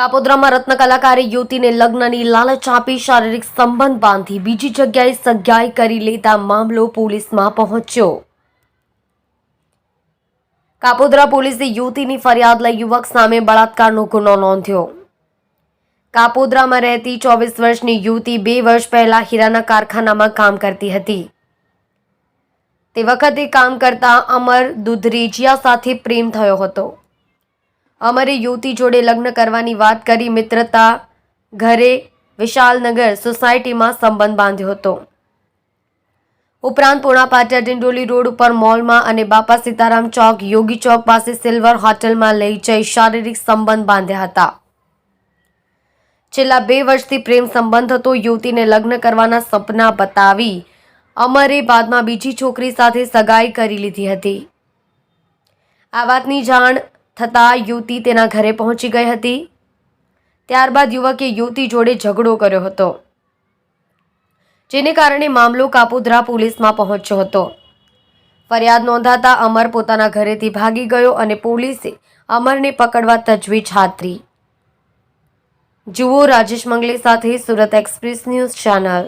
કાપોદ્રામાં રત્ન કલાકારે યુવતીને લગ્નની લાલચ આપી શારીરિક સંબંધ બાંધી બીજી જગ્યાએ સગાઈ કરી લેતા મામલો પોલીસમાં પહોંચ્યો. કાપોદ્રા પોલીસે યુવતીની ફરિયાદ લઈ યુવક સામે બળાત્કારનો ગુનો નોંધ્યો. કાપોદ્રામાં રહેતી ચોવીસ વર્ષની યુવતી બે વર્ષ પહેલા હીરાના કારખાનામાં કામ કરતી હતી. તે વખતે કામ કરતા અમર દુધરેજિયા સાથે પ્રેમ થયો હતો. અમરે યુવતી જોડે લગ્ન કરવાની વાત કરી મિત્રતા ઘરે વિશાલનગર સોસાયટીમાં સંબંધ બાંધ્યો હતો. ઉપરાંત પૂણા પાટિયા ડિંડોલી રોડ ઉપર મોલમાં અને બાપા સીતારામ ચોક, યોગી ચોક પાસે સિલ્વર હોટલમાં લઈ જઈ શારીરિક સંબંધ બાંધ્યા હતા. છેલ્લા બે વર્ષથી પ્રેમ સંબંધ હતો. યુવતીને લગ્ન કરવાના સપના બતાવી અમરે બાદમાં બીજી છોકરી સાથે સગાઈ કરી લીધી હતી. આ વાતની જાણ થતાં યુવતી તેના ઘરે પહોંચી ગઈ હતી. ત્યારબાદ યુવકે યુવતી જોડે ઝઘડો કર્યો હતો, જેને કારણે મામલો કાપોદ્રા પોલીસમાં પહોંચ્યો હતો. ફરિયાદ નોંધાતા અમર પોતાના ઘરેથી ભાગી ગયો અને પોલીસે અમરને પકડવા તજવીજ હાથ જુઓ રાજેશ મંગલે સાથે સુરત એક્સપ્રેસ ન્યૂઝ ચેનલ.